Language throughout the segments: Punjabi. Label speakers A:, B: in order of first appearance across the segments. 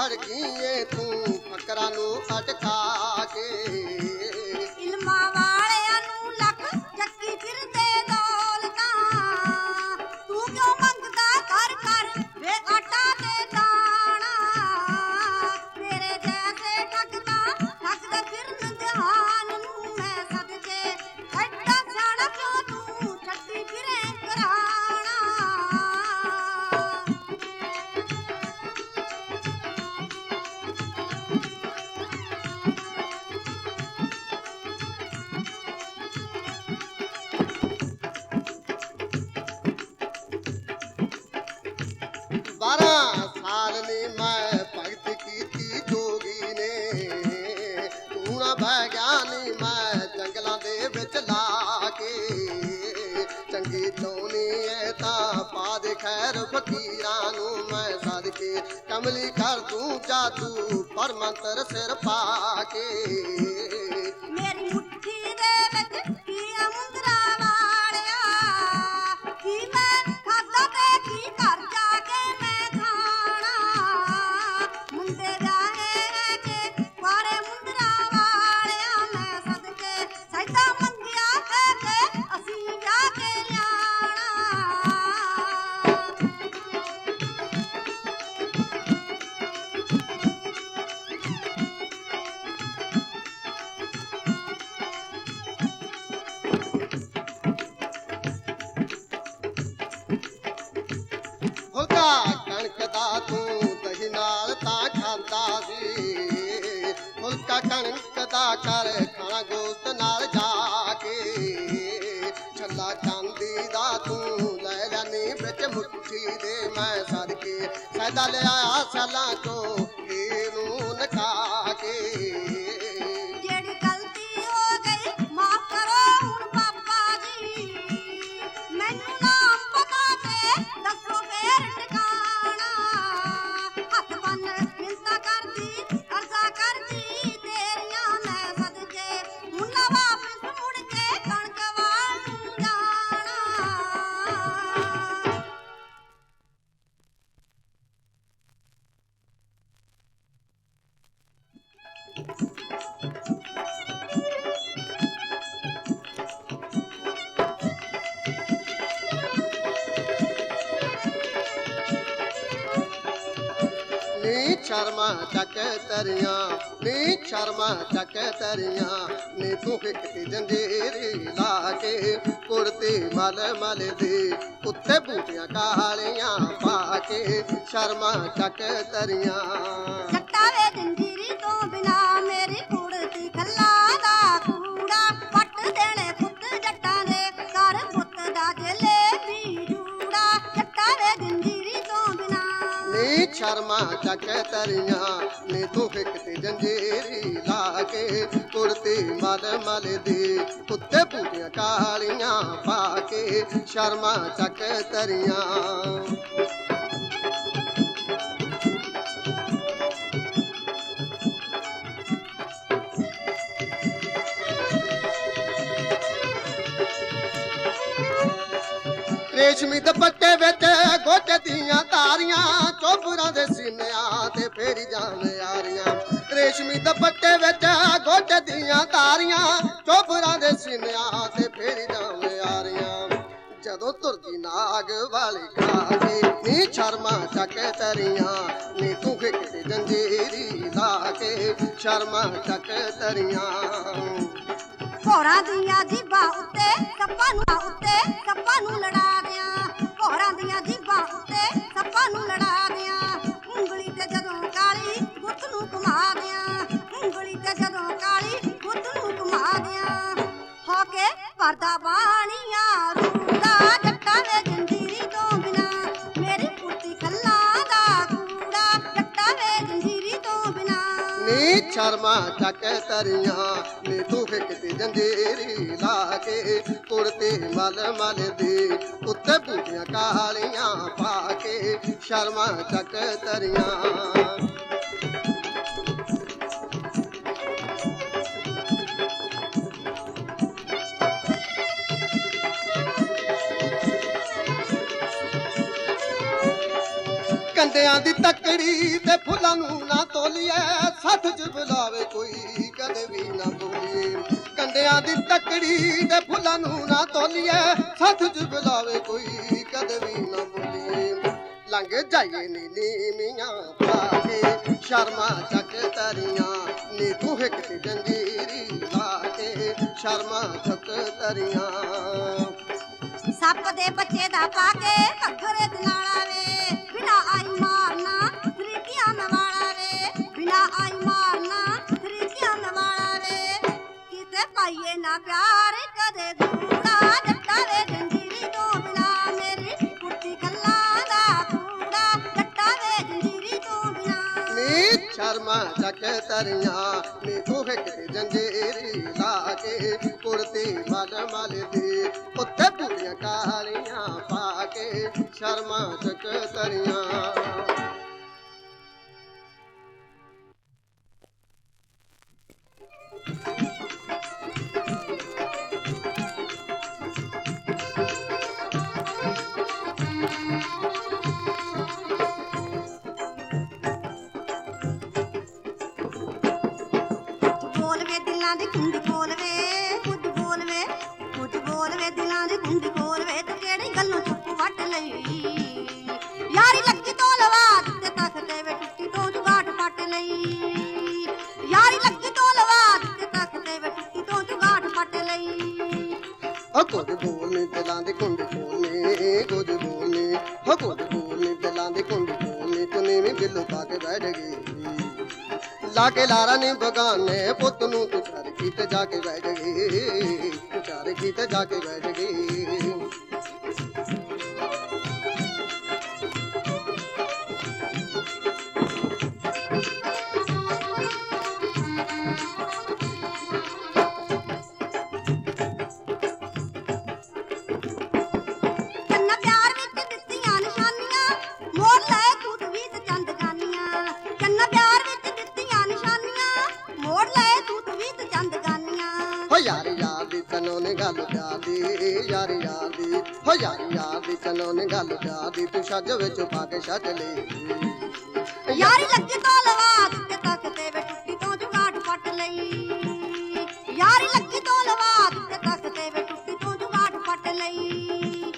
A: ਹਰ ਖੜ ਤੂੰ
B: ਸਦਕੇ
A: ਕਮਲੀ ਕਰ ਤੂੰ ਜਾਦੂ ਪਰ ਸਿਰ ਪਾ ਕੇ। ਚਾਂਦੀ ਤੂੰ ਲੈ ਲੈਣੀ ਵਿੱਚ ਮੁੱਠੀ ਦੇ ਮੈਂ ਸਦਕੇ। ਸੈਦਾ ਲਿਆਇਆ ਸਾਲਾਂ ਤੋਂ ਚੱਕ ਤਰੀਆਂ, ਨੀ ਸ਼ਰਮਾ ਚੱਕ ਤਰੀਆਂ। ਨੀ ਤੂੰ ਇੱਕ ਜੰਜੀਰੀ ਲਾ ਕੇ, ਕੁੜਤੀ ਮਲ ਮਲ ਦੀ ਉੱਤੇ ਬੂਟੀਆਂ ਕਾਲੀਆਂ ਪਾ ਕੇ, ਸ਼ਰਮਾ ਚੱਕ ਤਰੀਆਂ।
B: ਜੱਟਾ ਵੇ ਜੰਜੀਰੀ ਤੋਂ ਬਿਨਾ
A: ਸ਼ਰਮਾ ਚੱਕ ਤਰੀਆਂ ਨੇ ਤੂੰ ਇੱਕ ਜੰਜੀਰੀ ਲਾ ਕੇ ਕੁੜਤੀ ਮਲ ਮਲ ਦੀ ਉੱਤੇ ਬੂਟੀਆਂ ਕਾਲੀਆਂ ਪਾ ਕੇ ਸ਼ਰਮਾ ਚੱਕ ਤਰੀਆਂ। ਰੇਸ਼ਮੀ ਦੁਪੱਟੇ ਵਿੱਚ ਗੋਟੇ ਦੀਆਂ ਤਾਰੀਆਂ, ਚੋਬਰਾਂ ਦੇ ਸੀਨਿਆਂ ਤੇ ਫੇਰੀ ਜਾਣ ਯਾਰੀਆਂ ਰੇਸ਼ਮੀ ਦੁਪੱਟੇ ਵਿੱਚ ਗੋਟੇ ਦੀਆਂ ਤਾਰੀਆਂ, ਚੋਬਰਾਂ ਦੇ ਸੀਨਿਆਂ ਤੇ ਫੇਰੀ ਜਾਣ ਯਾਰੀਆਂ ਜਦੋਂ ਤੁਰਦੀ ਨਾਗ ਵਾਲੀ ਖਾਜੀ ਨੀ ਸ਼ਰਮਾ ਚੱਕ ਤਰੀਆਂ, ਨੀ ਤੂੰ ਇੱਕ ਤੇ ਜੰਜੀਰੀ ਲਾ ਕੇ ਸ਼ਰਮਾ ਚੱਕ ਤਰੀਆਂ।
B: ਘੋੜਾਂ ਦੀਆਂ ਜੀਬਾਂ ਉੱਤੇ ਸੱਪਾਂ ਨੂੰ ਉੱਤੇ ਸੱਪਾਂ ਨੂੰ ਲੜਾ ਦਿਆਂ। ਘੋੜਾਂ ਦੀਆਂ ਜੀਬਾਂ ਉੱਤੇ ਸੱਪਾਂ ਨੂੰ ਲੜਾ ਦਿਆਂ। ਉਂਗਲੀ ਤੇ ਜਦੋਂ ਕਾਲੀ ਗੁੱਤ ਨੂੰ ਘੁਮਾ ਦਿਆਂ। ਉਂਗਲੀ ਤੇ ਜਦੋਂ ਕਾਲੀ ਗੁੱਤ ਨੂੰ ਘੁਮਾ ਦਿਆਂ। ਹੋ ਕੇ ਪਰਦਾ ਬਾਣੀਆਂ ਰੂੜਾ ਜੱਟਾਂ ਵੇ ਜੰਜੀਰੀ ਤੋਂ ਬਿਨਾ। ਮੇਰੀ ਕੁੱਤੀ ਖੱਲਾਂ ਦਾ ਕੂੜਾ ਜੱਟਾਂ ਵੇ ਜੰਜੀਰੀ ਤੋਂ ਬਿਨਾ।
A: ਨੀ ਸ਼ਰਮਾ ਚੱਕ ਤਰੀਆਂ। ਜੰਜੀਰੀ ਲਾ ਕੇ ਕੁੜਤੇ ਮਲ ਮਲ ਦੇ ਉੱਤੇ ਬੂਟੀਆਂ ਕਾਲੀਆਂ ਪਾ ਕੇ ਸ਼ਰਮਾ ਚੱਕ ਤਰੀਆਂ। ਕੰਡਿਆਂ ਦੀ ਤੱਕੜੀ ਤੇ ਫੁੱਲਾਂ ਨੂੰ ਨਾ ਤੋਲੀਏ, ਸੱਥ ਚ ਬੁਲਾਵੇ ਕੋਈ ਕਦੇ ਵੀ ਨਾ ਕੰਡਿਆਂ ਦੀ ਤੱਕੜੀ ਤੇ ਫੁੱਲਾਂ ਨੂੰ ਨਾ ਤੋਲੀਏ। ਸੱਥ ਚ ਬੁਲਾਵੇ ਕੋਈ, ਕਦੇ ਵੀ ਨਾ ਬੋਲੀਏ ਲੰਘ ਜਾਈਏ ਨੀਲੀ ਮੀਆਂ ਪਾ ਸ਼ਰਮਾ ਚੱਕ ਤਰੀਆਂ ਨੀ ਤੂੰ ਇੱਕ ਤੇ ਜੰਜੀਰੀ ਲਾ ਕੇ। ਸ਼ਰਮਾ ਚੱਕ ਤਰੀਆਂ।
B: ਸੱਪ ਦੇ ਬੱਚੇ ਦਾ ਪਾ ਕੇ ਘੱਗਰੇ ਦੇ ਨਾਲ ਪਾਈਏ ਪਿਆਰ ਕਦੇ ਦੂੜਾ ਜੱਟਾ ਵੇ ਜੰਜੀਰੀ ਤੋਂ ਬਿਨਾ ਮੇਰੀ ਕੁੱਤੀ ਗੱਲਾਂ ਦਾ ਕੂੜਾ ਜੱਟਾ ਵੇ ਜੰਜੀਰੀ ਤੋਂ ਬਿਨਾ।
A: ਨੀ ਸ਼ਰਮਾ ਚੱਕ ਤਰੀਆਂ, ਨੀ ਤੂੰ ਇੱਕ ਤੇ ਜੰਜੀਰੀ ਲਾ ਕੇ ਕੁੜਤੀ ਮਲ ਮਲ ਦੀ ਉੱਤੇ ਪੂਰੀਆਂ ਕਾਲੀਆਂ ਪਾ ਕੇ ਸ਼ਰਮਾ ਚੱਕ ਤਰੀਆਂ।
B: ਦਿਲਾਂ ਦੀ ਕੁੰਡੀ ਖੋਲ ਵੇ ਕੁਝ ਬੋਲ ਵੇ ਕੁਝ ਬੋਲ ਵੇ ਦਿਲਾਂ ਦੀ ਕੁੰਡੀ ਖੋਲ ਵੇ ਤੇ ਕਿਹੜੀ ਗੱਲੋਂ ਚੁੱਪ ਵੱਟ ਲਈ? ਯਾਰੀ ਲੱਗੀ ਤੋਂ ਲਵਾ ਦਿੱਤੇ ਤਖਤੇ ਵੇ ਟੁੱਟੀ ਤੋਂ ਜੁਗਾਟ ਪੱਟ ਲਈ। ਯਾਰੀ ਲੱਗੀ ਤੋਂ ਲਵਾ ਦਿੱਤੇ ਤਖਤੇ ਵੇ ਟੁੱਟੀ ਤੋਂ ਜੁਗਾਟ ਪੱਟ ਲਈ।
A: ਹੋ ਕੁਝ ਬੋਲਨੇ ਦਿਲਾਂ ਦੀ ਕੁੰਡੀ ਖੋਲਨੇ ਕੁਝ ਬੋਲਨੇ ਹੋ ਕੁਝ ਬੋਲਨੇ ਦਿਲਾਂ ਦੀ ਕੁੰਡੀ ਖੋਲਨੇ ਤੂੰ ਨੀਵੀਂ ਬਿੱਲੂ ਪਾ ਕੇ ਬੈਠ ਗਈ। ਲਾ ਕੇ ਲਾਰਾ ਨੇ ਬਗਾਨੇ ਪੁੱਤ ਨੂੰ ਤੂੰ ਛੱਡ ਕੇ ਜਾ ਕੇ ਬੈਠ ਗਈ ਤੂੰ ਛੱਡ ਕੇ ਜਾ ਕੇ ਬੈਠ ਗਈ। ਦੀ ਚਨੋ ਨੇ ਗੱਲ ਪਿਆਰ ਦੀ ਤੂੰ ਛੱਜ ਵਿੱਚ ਪਾ ਕੇ ਛੱਡ ਲਈ।
B: ਯਾਰੀ ਲੱਗੀ ਤੋਂ ਲਵਾ ਦਿੱਤੇ ਤੱਕ ਤੇ ਵੇ ਟੁੱਟੀ ਤੋਂ ਜੁਗਾਟ ਪੱਟ ਲਈ। ਯਾਰੀ ਲੱਗੀ ਤੋਂ ਲਵਾ ਦਿੱਤੇ ਤੱਕ ਤੇ ਵੇ ਟੁੱਟੀ ਤੋਂ ਜੁਗਾਟ ਪੱਟ ਲਈ।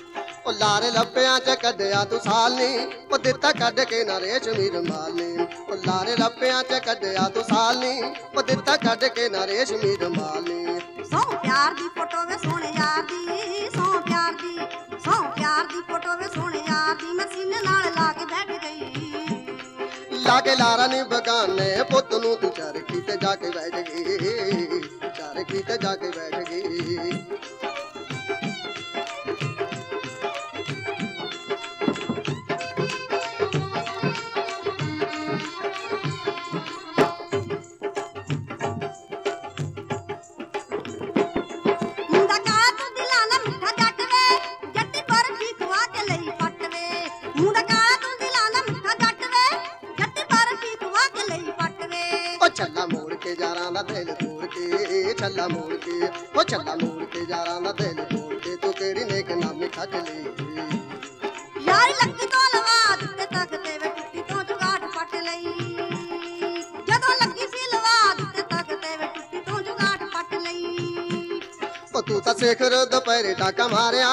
A: ਉਹ ਲਾਰੇ ਲੱਪਿਆਂ ਚ ਕੱਢਿਆ ਤੂੰ ਸਾਲ ਨੀ ਉਹ ਦਿੱਤਾ ਕੱਢ ਕੇ ਨਾ ਰੇਸ਼ਮੀ ਰਮਾਲ ਉਹ ਲਾਰੇ ਲੱਪਿਆਂ ਚ ਕੱਢਿਆ ਤੂੰ ਸਾਲ ਨੀ ਉਹ ਦਿੱਤਾ ਕੱਢ ਕੇ ਨਾ ਰੇਸ਼ਮੀ ਰਮਾਲ ਨੀ।
B: ਸੌ ਪਿਆਰ ਦੀ ਫੋਟੋ ਵੇ ਸੋਹਣੇ ਯਾਰ ਦੀ। ਪਿਆਰ ਦੀ ਦੀ ਮੈਂ ਨਾਲ ਲਾ ਕੇ ਬੈਠ ਗਈ।
A: ਲਾਗੇ ਲਾਰਾ ਨੀ ਬਗਾਨੇ, ਪੁੱਤ ਨੂੰ ਤੂੰ ਚਰਖੀ ਤੇ ਜਾ ਕੇ ਬੈਠ ਗਈ। ਚਰਖੀ ਤੇ ਜਾ ਕੇ ਬੈਠ ਗਈ।
B: ਕੇ
A: ਯਾਰਾਂ ਦਾ ਦਿਲ ਤੋੜ ਕੇ ਛੱਲਾ ਮੋੜ ਕੇ ਉਹ ਛੱਲਾ ਮੋੜ ਕੇ ਯਾਰਾਂ ਦਾ ਦਿਲ ਤੋੜ ਕੇ ਤੂੰ ਕਿਹੜੀ ਨੇਕ ਨਾਮੀ ਖੱਜ ਲਈ
B: ਯਾਰੀ ਲੱਗੀ ਤੋਂ ਲਵਾ ਦਿੱਤੇ ਤੱਕ ਤੇ ਵੇ ਟੁੱਟੀ ਤੋਂ ਜੁਗਾਟ ਪੱਟ ਲਈ। ਜਦੋਂ ਲੱਗੀ ਸੀ ਲਵਾ ਦਿੱਤੇ ਤੱਕ ਤੇ ਵੇ ਟੁੱਟੀ ਤੋਂ ਜੁਗਾਟ ਪੱਟ ਲਈ।
A: ਉਹ ਤੂੰ ਤਾਂ ਸਿਖਰ ਦੁਪਹਿਰੇ ਡਾਕਾ ਮਾਰਿਆ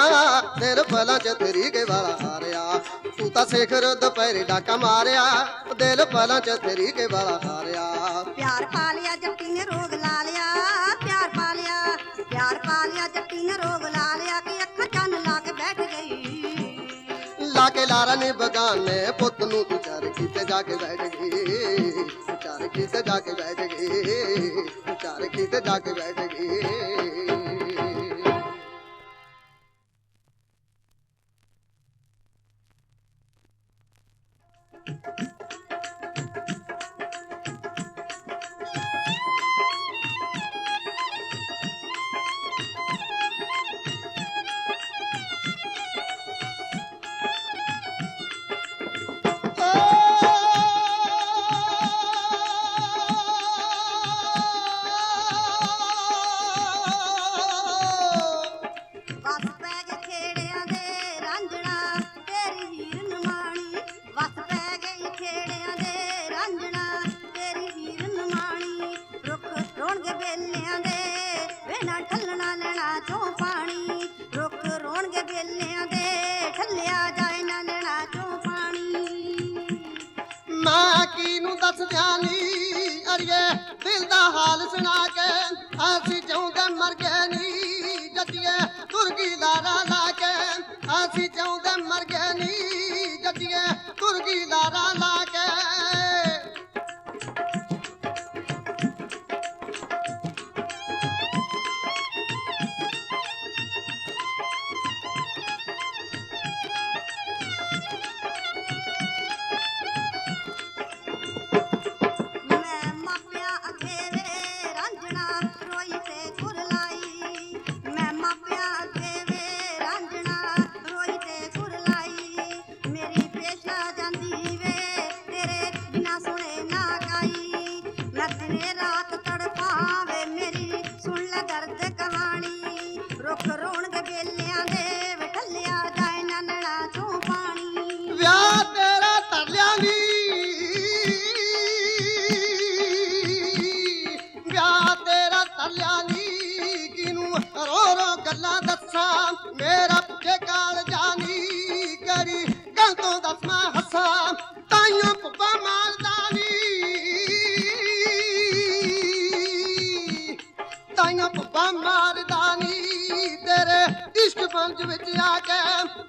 A: ਤੇਰੇ ਫਲਾਂ ਚ ਤੇਰੀ ਕੇ ਵਾਲਾ ਹਾਰਿਆ। ਤੂੰ ਤਾਂ ਸਿਖਰ ਦੁਪਹਿਰੇ ਡਾਕਾ ਮਾਰਿਆ ਦਿਲ ਫਲਾਂ ਚ ਤੇਰੀ ਕੇ ਵਾਲਾ ਹਾਰਿਆ।
B: ਪਿਆਰ ਪਾ ਲਿਆ, ਜੱਟੀ ਨੇ ਰੋਗ ਲਾ ਲਿਆ, ਪਿਆਰ ਪਾ ਲਿਆ, ਪਿਆਰ ਪਾ ਲਿਆ, ਜੱਟੀ ਨੇ ਰੋਗ ਲਾ ਲਿਆ ਕਿ ਅੱਖਾਂ ਚੰਨ ਲਾ ਕੇ ਬੈਠ ਗਈ।
A: ਲਾ ਕੇ ਲਾਰਾ ਨੇ ਬਗਾਨੇ, ਪੁੱਤ ਨੂੰ ਤੂੰ ਚਰਖੀ ਤੇ ਜਾ ਕੇ ਬੈਠ ਗਈ। ਤੂੰ ਚਰਖੀ ਤੇ ਜਾ ਕੇ ਬੈਠ ਗਈ, ਤੂੰ ਚਰਖੀ ਜਾ ਕੇ ਬੈਠ ਗਈ। ਸੁਨਿਆਨੀ ਅੜੀਏ ਦਿਲ ਦਾ ਹਾਲ ਸੁਣਾ ਕੇ ਅਸੀਂ ਜਿਉਂਦੇ ਮਰ ਗਏ ਨੀ, ਜੱਟੀਏ ਤੁਰਗੀ ਕੇ ਅਸੀਂ ਜਿਉਂਦੇ ਮਰ ਗਏ ਨੀ, ਜੱਟੀਏ ਤੁਰਗੀ ਲਾਰਾ ਲਾ ਕੇ ਫੌਜ ਵਿੱਚ ਆ ਕੇ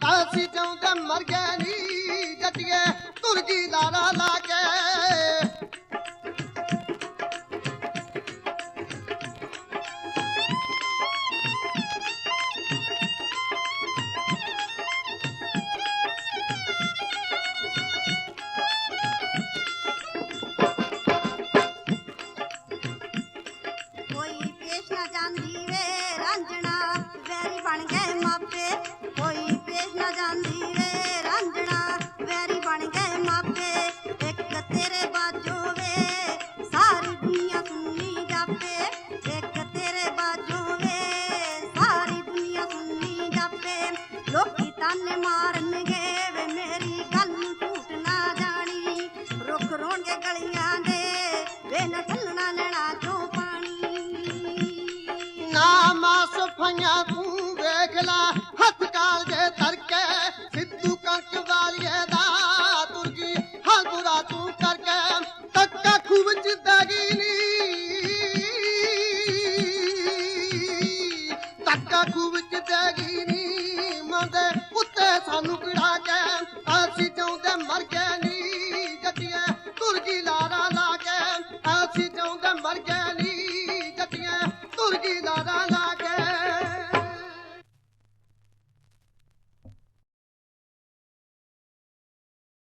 A: ਅਸੀਂ ਜਿਉਂਦੇ ਮਰ ਗਿਆ ਨਹੀਂ ਜੱਟੀਏ ਤੁਰਗੀ ਦਾ ਲਾ
B: ਲੋਕੀ ਤਾਨੇ ਮਾਰਨਗੇ ਵੇ ਮੇਰੀ ਗੱਲ ਟੂਟ ਨਾ ਜਾਣੀ। ਰੁਕ ਰੋਣਗੇ ਗਲੀਆਂ ਦੇ, ਵੇ ਨਾ ਥੱਲਣਾ ਲੈਣਾ ਚੋਂ ਪਾਣੀ।
A: ਨਾ ਮਾਸ ਫਈਆਂ ਤੂੰ ਵੇਖ ਲੈ